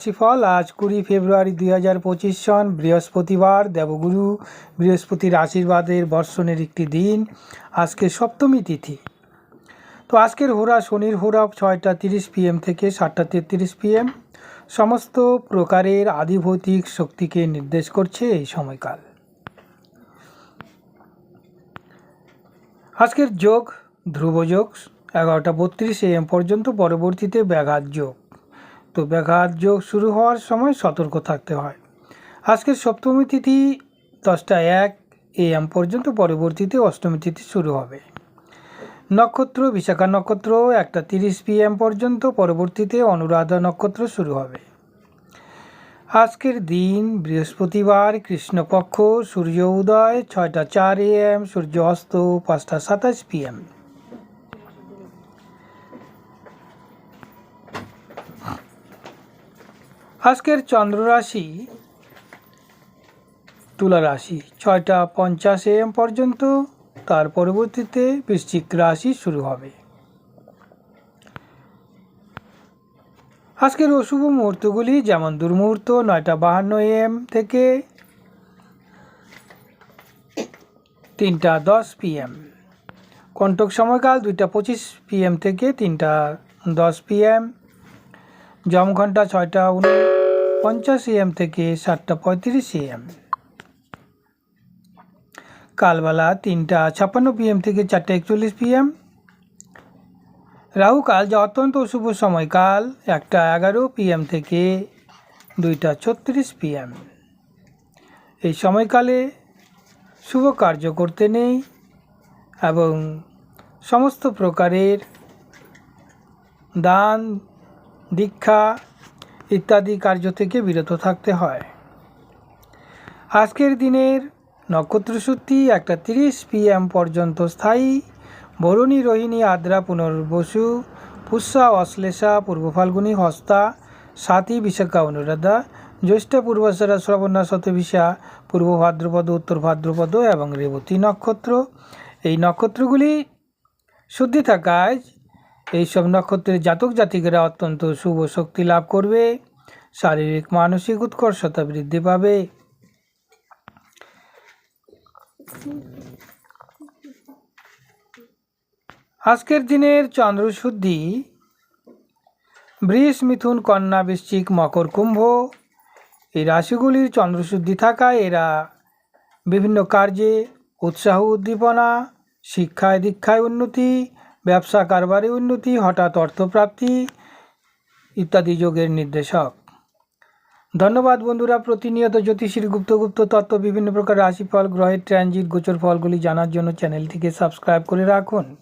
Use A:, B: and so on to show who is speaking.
A: রাশিফল, আজ কুড়ি ফেব্রুয়ারি দুই পঁচিশ সন, বৃহস্পতিবার, দেবগুরু বৃহস্পতির আশীর্বাদের বর্ষণের একটি দিন, আজকে সপ্তমী তিথি। তো আজকের হোরা শনির হোরা ছয়টা তিরিশ পিএম থেকে সাতটা তেত্রিশ পিএম। সমস্ত প্রকারের আদিভৌতিক শক্তিকে নির্দেশ করছে এই সময়কাল। আজকের যোগ ধ্রুবযোগ এগারোটা বত্রিশ এম পর্যন্ত পরবর্তীতে ব্যাঘাত যোগ। তো ব্যাঘাত যোগ শুরু হওয়ার সময় সতর্ক থাকতে হয়। আজকের সপ্তমী তিথি দশটা এক এম পর্যন্ত, পরবর্তীতে অষ্টমী তিথি শুরু হবে। নক্ষত্র, বিশাখা নক্ষত্র, একটা তিরিশ পিএম পর্যন্ত, পরবর্তীতে অনুরাধা নক্ষত্র শুরু হবে। আজকের দিন, বৃহস্পতিবার, কৃষ্ণপক্ষ, সূর্য উদয়, ছয়টা চার এম সূর্য অস্ত পাঁচটা সাতাশ পিএম আজকের চন্দ্র রাশি তুলা রাশি। ছয়টা পঞ্চাশ এম পর্যন্ত, তার পরবর্তীতে বৃশ্চিক রাশি শুরু হবে। আজকের অশুভ মুহূর্তগুলি যেমন দুর্মুহূর্ত, নয়টা বাহান্ন এম থেকে তিনটা দশ পিএম কণ্টক সময়কাল দুইটা পঁচিশ পিএম থেকে তিনটা দশ পিএম জম ঘণ্টা ছয়টা পঞ্চাশ এম থেকে সাতটা পঁয়ত্রিশ এম। কালবেলা তিনটা ছাপ্পান্ন পিএম থেকে চারটা একচল্লিশ পিএম। রাহুকাল যা অত্যন্ত শুভ সময়কাল একটা এগারো পিএম থেকে দুইটা ছত্রিশ পিএম। এই সময়কালে শুভ কার্য করতে নেই এবং সমস্ত প্রকারের দান দীক্ষা ইত্যাদি কার্য থেকে বিরত থাকতে হয়। আজকের দিনের নক্ষত্রসূত্রি একটা তিরিশ পিএম পর্যন্ত স্থায়ী বরুণী, রোহিণী, আদ্রা, পুনর্বসু, পুষ্যা, অশ্লেষা, পূর্ব ফাল্গুনী, হস্তা সাতী বিশাখা, অনুরাধা, জ্যৈষ্ঠ, পূর্বাশারা, শ্রবণা শতবিশা পূর্ব ভাদ্রপদ, উত্তর ভাদ্রপদ এবং রেবতী নক্ষত্র। এই নক্ষত্রগুলি শুদ্ধি থাকায় এইসব নক্ষত্রের জাতক জাতিকেরা অত্যন্ত শুভ শক্তি লাভ করবে। শারীরিক, মানসিক উৎকর্ষতা বৃদ্ধি পাবে। আজকের দিনের চন্দ্রশুদ্ধি বৃষ, মিথুন, কন্যা, বৃশ্চিক, মকর, কুম্ভ। এই রাশিগুলির চন্দ্রশুদ্ধি থাকায় এরা বিভিন্ন কার্যে উৎসাহ, উদ্দীপনা, শিক্ষায়, দীক্ষায় উন্নতি ব্যবসা কারবারে উন্নতি, হঠাৎ অর্থপ্রাপ্তি ইত্যাদি যোগের নির্দেশক। ধন্যবাদ বন্ধুরা, প্রতিনিয়ত জ্যোতিষীর গুপ্তগুপ্ত গুপ্ত তত্ত্ব, বিভিন্ন প্রকার রাশিফল, গ্রহের ট্রানজিট গোচর ফলগুলি জানার জন্য চ্যানেলটিকে সাবস্ক্রাইব করে রাখুন।